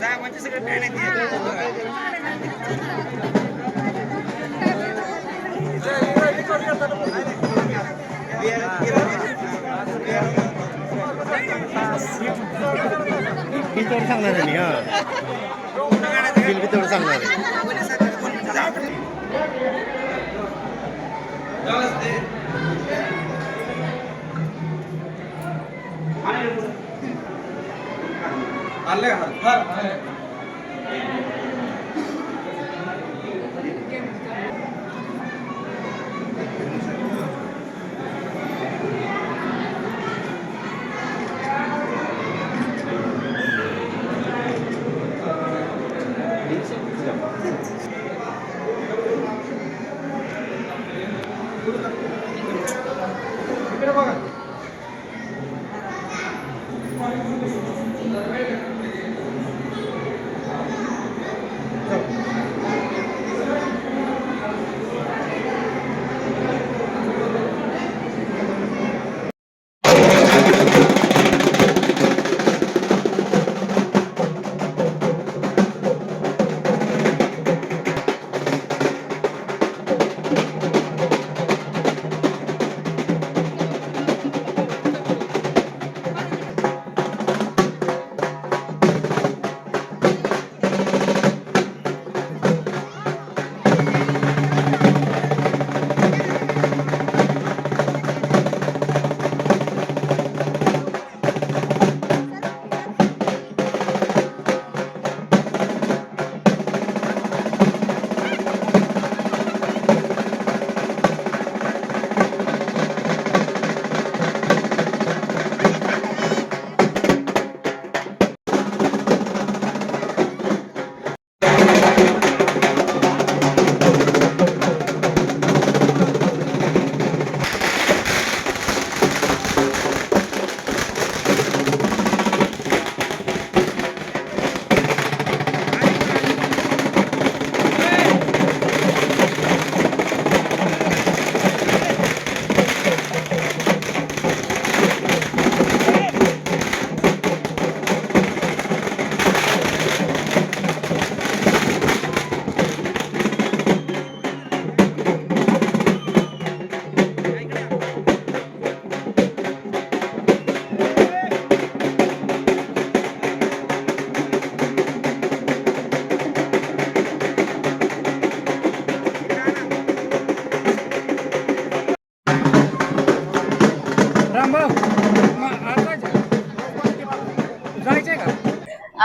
जा म्हणजे सांगणार आहे मी हा. बिल तेवढं सांगणार आहे. आले हर हर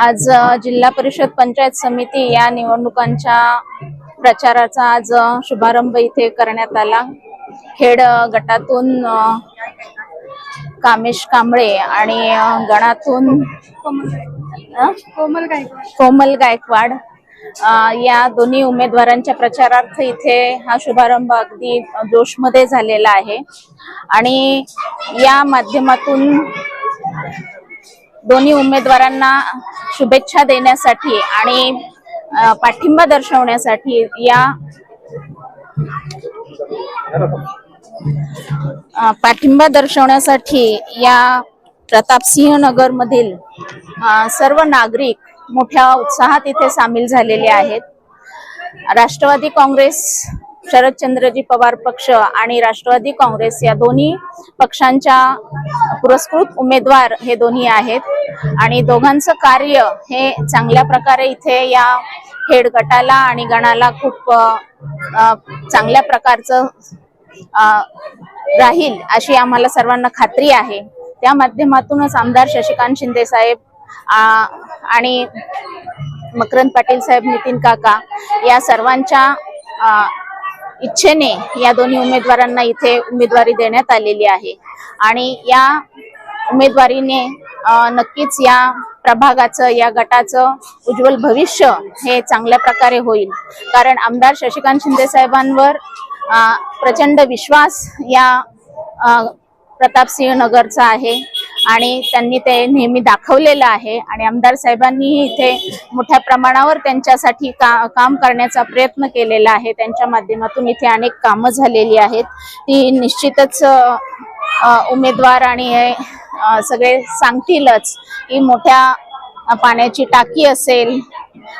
आज जिल्हा परिषद पंचायत समिती या निवडणुकांच्या प्रचाराचा आज शुभारंभ इथे करण्यात आला खेड गटातून कामेश कांबळे आणि गणातून अ? कोमल गायकवाड या दोन्ही उमेदवारांच्या प्रचारार्थ इथे हा शुभारंभ अगदी जोशमध्ये झालेला आहे आणि या माध्यमातून दोन्ही उमेदवारांना शुभेच्छा देण्यासाठी आणि पाठिंबा दर्शवण्यासाठी या पाठिंबा दर्शवण्यासाठी या प्रतापसिंह नगर मधील सर्व नागरिक मोठ्या उत्साहात इथे सामील झालेले आहेत. राष्ट्रवादी काँग्रेस शरदचंद्रजी पवार पक्ष आणि राष्ट्रवादी काँग्रेस या दोन्ही पक्षांच्या पुरस्कृत उमेदवार हे दोन्ही आहेत. आणि दोघांचं कार्य हे चांगल्या प्रकारे इथे या खेड गटाला आणि गणाला खूप चांगल्या प्रकारचं अ, राहील अशी आम्हाला सर्वांना खात्री आहे. त्या माध्यमातूनच आमदार शशिकांत शिंदे साहेब आणि मकरंद पाटील साहेब नितीन काका या सर्वांच्या अ, इच्छेने या दोन्ही उमेदवारांना इथे उमेदवारी देण्यात आलेली आहे. आणि या उमेदवारीने नक्कीच या प्रभागाचं या गटाचं उज्ज्वल भविष्य हे चांगल्या प्रकारे होईल. कारण आमदार शशिकांत शिंदे साहेबांवर प्रचंड विश्वास या प्रतापसिंह नगरचा आहे आणि त्यांनी ते नेहमी दाखवलेलं आहे. आणि आमदार साहेबांनी इथे मोठ्या प्रमाणावर त्यांच्यासाठी का काम करण्याचा प्रयत्न केलेला आहे. त्यांच्या माध्यमातून इथे अनेक कामं झालेली आहेत. ती निश्चितच उमेदवार आणि सगळे सांगतीलच की मोठ्या पाण्याची टाकी असेल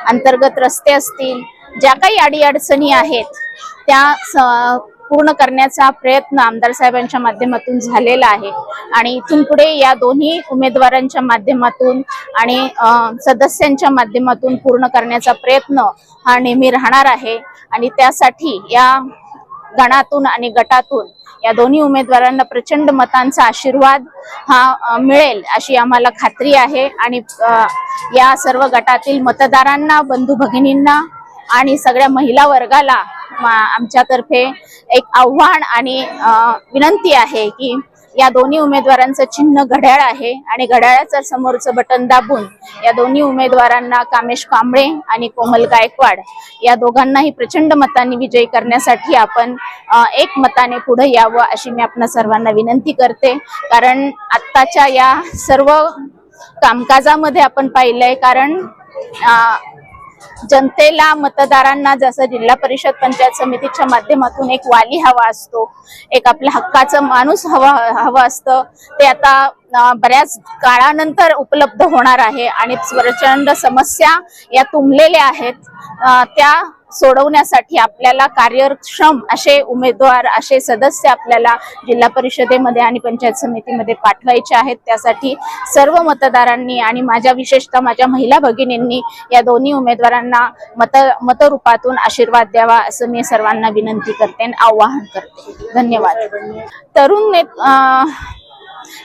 अंतर्गत रस्ते असतील ज्या काही अडीअडचणी आहेत त्या पूर्ण करण्याचा प्रयत्न आमदार साहेबांच्या माध्यमातून झालेला आहे. आणि इथून पुढे या दोन्ही उमेदवारांच्या माध्यमातून आणि अ, सदस्यांच्या माध्यमातून पूर्ण करण्याचा प्रयत्न हा नेहमी राहणार आहे. आणि त्यासाठी या गणातून आणि गटातून या दोन्ही उमेदवारांना प्रचंड मतांचा आशीर्वाद हा मिळेल अशी आम्हाला खात्री आहे. आणि या सर्व गटातील मतदारांना बंधू भगिनींना आणि सगळ्या महिला वर्गाला आमच्यातर्फे एक आव्हान आणि विनंती आहे की या दोन्ही उमेदवारांचं चिन्ह घड्याळ आहे आणि घड्याळाचं समोरचं बटन दाबून या दोन्ही उमेदवारांना कामेश कांबळे आणि कोमल गायकवाड या दोघांनाही प्रचंड मतांनी विजयी करण्यासाठी आपण एक मताने पुढे यावं अशी मी आपण सर्वांना विनंती करते. कारण आत्ताच्या या सर्व कामकाजामध्ये आपण पाहिलंय कारण जनतेला मतदारांना जसं जिल्हा परिषद पंचायत समितीच्या माध्यमातून एक वाली हवा असतो एक आपल्या हक्काचं माणूस हवा हवं असतं ते आता बऱ्याच काळानंतर उपलब्ध होणार आहे. आणि प्रचंड समस्या या तुंबलेल्या आहेत. त्या सोडवण्यासाठी आपल्याला कार्यक्षम असे उमेदवार असे सदस्य आपल्याला जिल्हा परिषदेमध्ये आणि पंचायत समितीमध्ये पाठवायचे आहेत. त्यासाठी सर्व मतदारांनी आणि माझ्या विशेषतः माझ्या महिला भगिनींनी या दोन्ही उमेदवारांना मत मतरूपातून आशीर्वाद द्यावा असं मी सर्वांना विनंती करते आणि आवाहन करते. धन्यवाद. तरुण ने अं,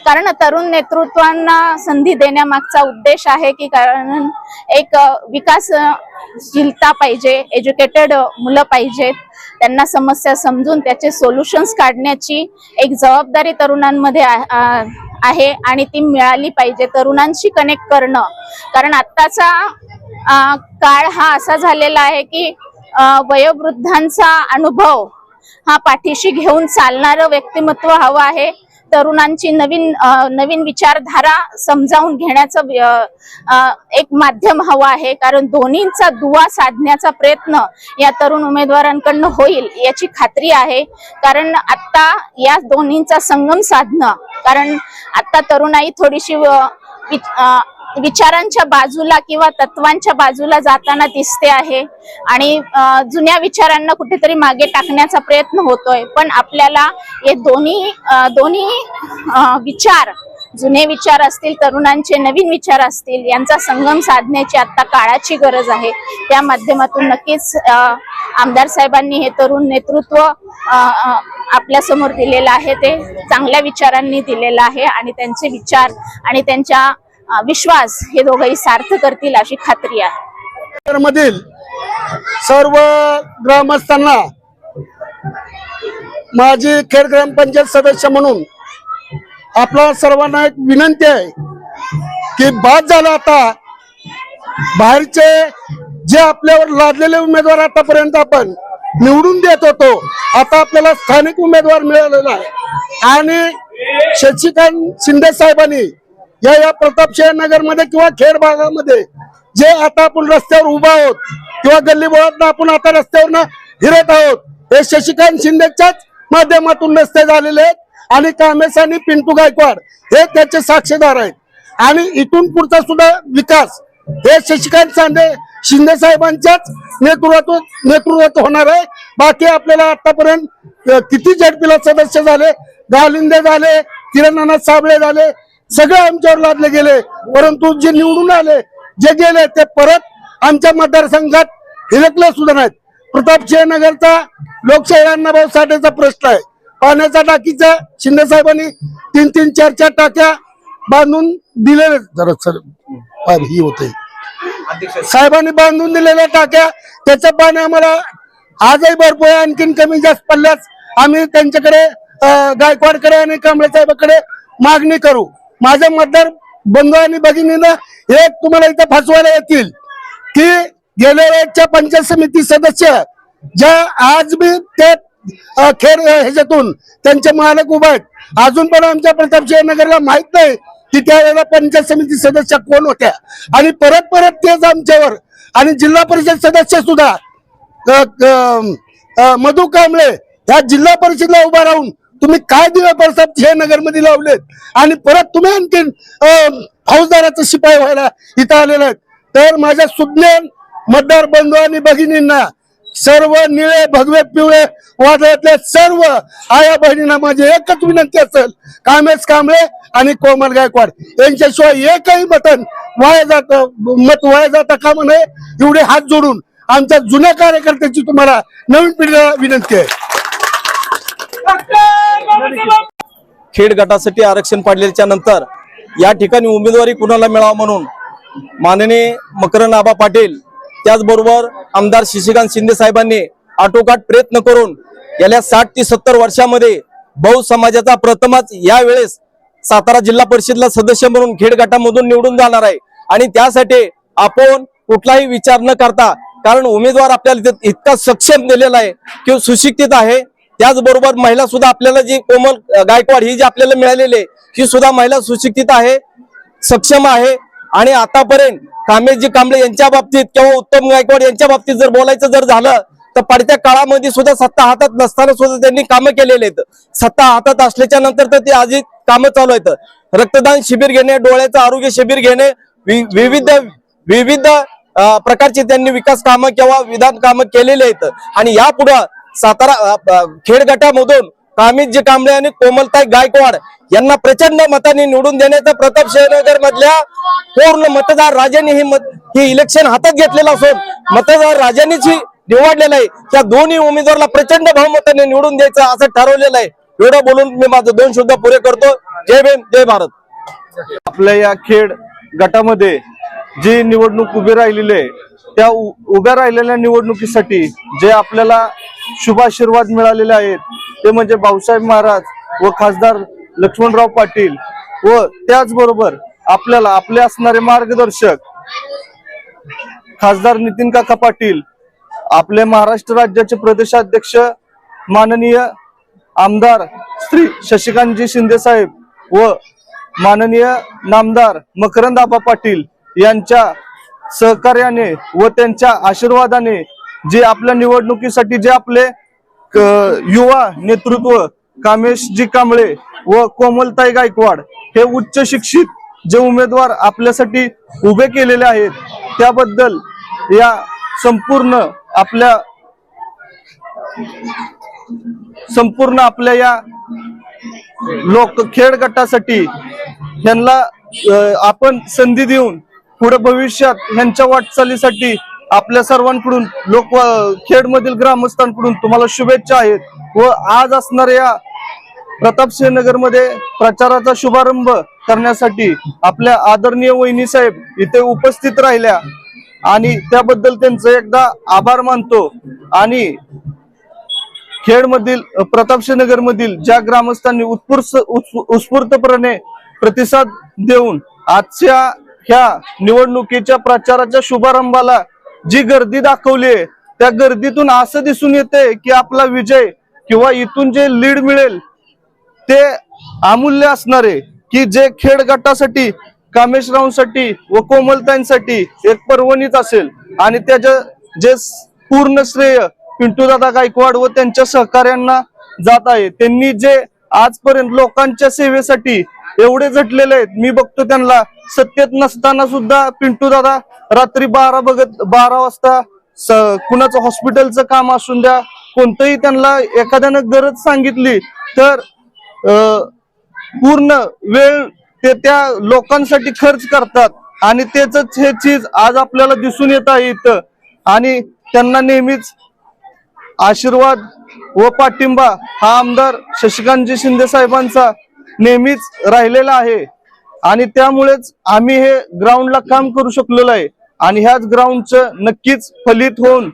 कारण तरुण नेतृत्वांना संधी देण्यामागचा उद्देश आहे की कारण एक विकास विकासशीलता पाहिजे एज्युकेटेड मुलं पाहिजेत त्यांना समस्या समजून त्याचे सोल्युशन्स काढण्याची एक जबाबदारी तरुणांमध्ये आहे आणि ती मिळाली पाहिजे तरुणांशी कनेक्ट करणं. कारण आत्ताचा काळ हा असा झालेला आहे की वयोवृद्धांचा अनुभव हा पाठीशी घेऊन चालणारं व्यक्तिमत्व हवं आहे. तरुणांची नवीन नवीन विचारधारा समजावून घेण्याचं एक माध्यम हवं आहे. कारण दोन्हींचा दुवा साधण्याचा प्रयत्न या तरुण उमेदवारांकडनं होईल याची खात्री आहे. कारण आत्ता या दोन्हींचा संगम साधणं कारण आता तरुणाई थोडीशी अ, विचारांच्या बाजूला किंवा तत्वांच्या बाजूला जाताना दिसते आहे. आणि जुन्या विचारांना कुठेतरी मागे टाकण्याचा प्रयत्न होतोय. पण आपल्याला हे दोन्ही दोन्ही विचार जुने विचार असतील तरुणांचे नवीन विचार असतील यांचा संगम साधण्याची आता काळाची गरज आहे. त्या माध्यमातून नक्कीच आमदार साहेबांनी हे तरुण नेतृत्व आपल्यासमोर आपल्यासमोर दिलेलं आहे. ते चांगल्या विचारांनी दिलेलं आहे आणि त्यांचे विचार आणि त्यांच्या विश्वास हे दोघंही सार्थ करतील अशी खात्री आहे. मधील सर्व ग्रामस्थांना माझी खेड ग्रामपंचायत सदस्य म्हणून आपल्या सर्वांना एक विनंती आहे की बाद झाला आता बाहेरचे जे आपल्यावर लादलेले उमेदवार आतापर्यंत आपण निवडून देत होतो आता आपल्याला स्थानिक उमेदवार मिळालेला आहे. आणि शशिकांत शिंदे साहेबांनी या या प्रतापशेह नगरमध्ये किंवा खेड भागामध्ये जे आता आपण रस्त्यावर उभा आहोत किंवा गल्ली बोळात आपण आता रस्त्यावर फिरत आहोत हे शशिकांत शिंदेच्याच माध्यमातून रस्ते झालेले आहेत आणि कामेस आणि पिंटू गायकवाड हे त्याचे साक्षीदार आहेत. आणि इथून पुढचा सुद्धा विकास हे शशिकांत सांडे शिंदे साहेबांच्याच नेतृत्व नेतृत्वात होणार आहे. बाकी आपल्याला आतापर्यंत किती झडपीला सदस्य झाले? गालिंदे झाले किरण साबळे झाले सगळे आमच्यावर लादले गेले. परंतु जे निवडून आले जे गेले ते परत आमच्या मतदारसंघात हिरकले सुद्धा नाहीत. प्रताप नगरचा लोकशाही अण्णाभाऊ साठेचा प्रश्न आहे. पाण्याच्या टाकीचा शिंदे साहेबांनी तीन तीन चार चार टाक्या बांधून दिलेले सर ही होते. साहेबांनी बांधून दिलेल्या टाक्या त्याचं पाणी आम्हाला आजही भरपूर आहे. आणखीन कमी जास्त पडल्यास आम्ही त्यांच्याकडे गायकवाडकडे आणि कांबळे साहेबांकडे मागणी करू. माझं मतदार बंधू आणि भगिनीनं हे तुम्हाला इथं फसवायला येतील की गेल्या वेळेच्या पंचायत समिती सदस्य ज्या आज मी ते खेर ह्याच्यातून त्यांचे मालक उभे आहेत. अजून पण आमच्या प्रतापसिंह नगरला माहीत नाही की त्यावेळेला पंचायत समिती सदस्य कोण होत्या. आणि परत परत तेच आमच्यावर. आणि जिल्हा परिषद सदस्य सुद्धा मधु कांबळे ह्या जिल्हा परिषदला उभा राहून तुम्ही काय दिवे प्रसाद हे नगरमध्ये लावलेत. आणि परत तुम्ही आणखी फौजदाराचा शिपाई व्हायला इथं आलेला आहेत. तर माझ्या सुज्ञान मतदार बंधू आणि भगिनींना सर्व निळे भगवे पिवळे वादळातल्या सर्व आया बहिणींना माझी एकच विनंती असेल कामेश कांबळे आणि कोमल गायकवाड. यांच्याशिवाय एकही मतन वाया जात मत वाया जाता कामा नये. एवढे हात जोडून आमच्या जुन्या कार्यकर्त्याची तुम्हाला नवीन पिढीला विनंती आहे. खेड गटासाठी आरक्षण पाडल्याच्या नंतर या ठिकाणी उमेदवारी कुणाला मिळावा म्हणून माननीय मकरन आबा पाटील त्याचबरोबर आमदार शशिकांत शिंदे साहेबांनी आटोकाट प्रयत्न करून गेल्या साठ ते सत्तर वर्षामध्ये बहु समाजाचा प्रथमच या वेळेस सातारा जिल्हा परिषदला सदस्य म्हणून खेड गटामधून निवडून जाणार आहे. आणि त्यासाठी आपण कुठलाही विचार न करता कारण उमेदवार आपल्याला इतका सक्षम दिलेला आहे किंवा सुशिक्षित आहे त्याचबरोबर महिला सुद्धा आपल्याला जी कोमल गायकवाड ही जी आपल्याला मिळालेली आहे ही सुद्धा महिला सुशिक्षित आहे सक्षम आहे. आणि आतापर्यंत कामेशजी कांबळे यांच्या बाबतीत किंवा उत्तम गायकवाड यांच्या बाबतीत जर बोलायचं जर झालं तर पडत्या काळामध्ये सुद्धा सत्ता हातात नसताना सुद्धा त्यांनी कामं केलेले आहेत. सत्ता हातात असल्याच्या नंतर तर ते आजही कामं चालू आहेत. रक्तदान शिबिर घेणे डोळ्याचं आरोग्य शिबिर घेणे वि- विविध विविध प्रकारची प्रकारचे त्यांनी विकास कामं किंवा विधान कामं केलेले आहेत. आणि यापुढं सातारा अ, अ, खेड गटामधून कामितजी कांबळे आणि कोमलताई गायकवाड यांना प्रचंड मताने निवडून देण्याचा प्रताप शहरनगर मधल्या पूर्ण मतदार राजांनी ही मत ही इलेक्शन हातात घेतलेलं असून मतदार राजांनीच ही निवडलेलं आहे. त्या दोन्ही उमेदवारला प्रचंड बहुमताने निवडून द्यायचं असं ठरवलेलं आहे. एवढं बोलून मी माझं दोन शब्द पुरे करतो. जय भीम जय भारत. आपल्या या खेड गटामध्ये जी निवडणूक उभी राहिलेली आहे त्या उ- उभ्या राहिलेल्या निवडणुकीसाठी जे आपल्याला शुभाशीर्वाद मिळालेले आहेत ते म्हणजे भाऊसाहेब महाराज व खासदार लक्ष्मणराव पाटील व त्याचबरोबर आपल्याला आपले असणारे मार्गदर्शक खासदार नितीन काका पाटील आपले महाराष्ट्र राज्याचे प्रदेशाध्यक्ष माननीय आमदार श्री शशिकांतजी शिंदे साहेब व माननीय नामदार मकरंद आबा पाटील यांच्या सहकार्याने व त्यांच्या आशीर्वादाने जे आपल्या निवडणुकीसाठी जे आपले युवा नेतृत्व कामेशजी कांबळे व कोमलताई गायकवाड हे उच्च शिक्षित जे उमेदवार आपल्यासाठी उभे केलेले आहेत त्याबद्दल या संपूर्ण आपल्या संपूर्ण आपल्या या लोक खेळ गटासाठी यांना आपण संधी देऊन पुढे भविष्यात ह्यांच्या वाटचालीसाठी आपल्या सर्वांकडून लोक खेडमधील ग्रामस्थांकडून तुम्हाला शुभेच्छा आहेत. व आज असणाऱ्या या प्रतापसिंहमध्ये प्रचाराचा शुभारंभ करण्यासाठी आपल्या आदरणीय वहिनी साहेब इथे उपस्थित राहिल्या. आणि त्याबद्दल त्यांचं एकदा आभार मानतो. आणि खेडमधील अ, प्रतापशनगर मधील ज्या ग्रामस्थांनी उत्स्फूर्त उत्स्फूर्तपणे प्रतिसाद देऊन आजच्या ह्या निवडणुकीच्या प्रचाराच्या शुभारंभाला जी गर्दी दाखवली आहे त्या गर्दीतून असं दिसून येते की आपला विजय किंवा इथून जे लीड मिळेल ते अमूल्य असणार आहे की जे खेड गटासाठी कामेशरावांसाठी व कोमलताईंसाठी एक पर्वणीच असेल. आणि त्याचं जे पूर्ण श्रेय पिंटूदादा गायकवाड व त्यांच्या सहकार्यांना जात आहे त्यांनी जे आजपर्यंत लोकांच्या सेवेसाठी एवढे झटलेले आहेत. मी बघतो त्यांना. सत्तेत नसताना सुद्धा पिंटू दादा रात्री बारा बघत बारा वाजता कुणाचं हॉस्पिटलचं काम असून द्या कोणतंही त्यांना एखाद्यानं गरज सांगितली तर पूर्ण वेळ ते त्या लोकांसाठी खर्च करतात. आणि त्याच हे चीज आज आपल्याला दिसून येत आहे इथं. आणि त्यांना नेहमीच आशीर्वाद व पाठिंबा हा आमदार शशिकांतजी शिंदे साहेबांचा नेहमीच राहिलेला आहे. आणि त्यामुळेच आम्ही हे ग्राउंडला काम करू शकलेलो आहे. आणि ह्याच ग्राउंडचं नक्कीच फलित होऊन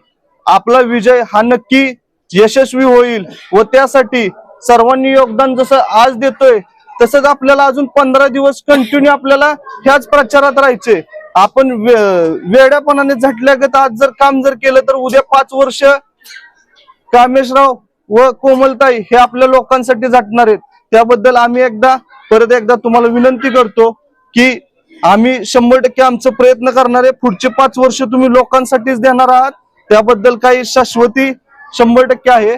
आपला विजय हा नक्की यशस्वी होईल व त्यासाठी सर्वांनी योगदान जसं आज देतोय तसंच आपल्याला अजून पंधरा दिवस कंटिन्यू आपल्याला ह्याच प्रचारात राहायचे. आपण वेड्यापणाने झटल्यागत आज जर काम जर केलं तर उद्या पाच वर्ष कामेशराव व कोमलताई हे आपल्या लोकांसाठी झटणार आहेत. त्याबद्दल आम्ही एकदा परत एकदा तुम्हाला विनंती करतो की आम्ही शंभर टक्के आमचं प्रयत्न करणार आहे पुढचे पाच वर्ष तुम्ही लोकांसाठीच देणार आहात. त्याबद्दल काही शाश्वती शंभर टक्के आहे.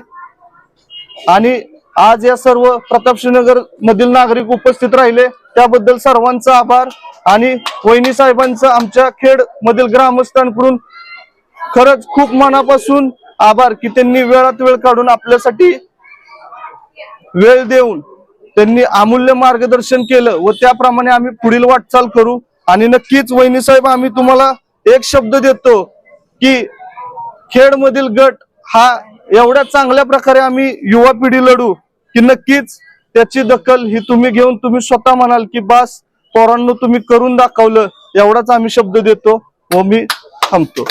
आणि आज या सर्व प्रतापशिवनगर मधील नागरिक उपस्थित राहिले त्याबद्दल सर्वांचा आभार. आणि वहिनी साहेबांचं आमच्या खेड मधील ग्रामस्थांकडून खरंच खूप मनापासून आभार की त्यांनी वेळात वेळ काढून आपल्यासाठी वेळ देऊन त्यांनी अमूल्य मार्गदर्शन केलं व त्याप्रमाणे आम्ही पुढील वाटचाल करू. आणि नक्कीच वहिनी साहेब आम्ही तुम्हाला एक शब्द देतो की खेडमधील गट हा एवढ्या चांगल्या प्रकारे आम्ही युवा पिढी लढू की नक्कीच त्याची दखल ही तुम्ही घेऊन तुम्ही स्वतः म्हणाल की बास पोरांनो तुम्ही करून दाखवलं एवढाच आम्ही शब्द देतो व मी थांबतो.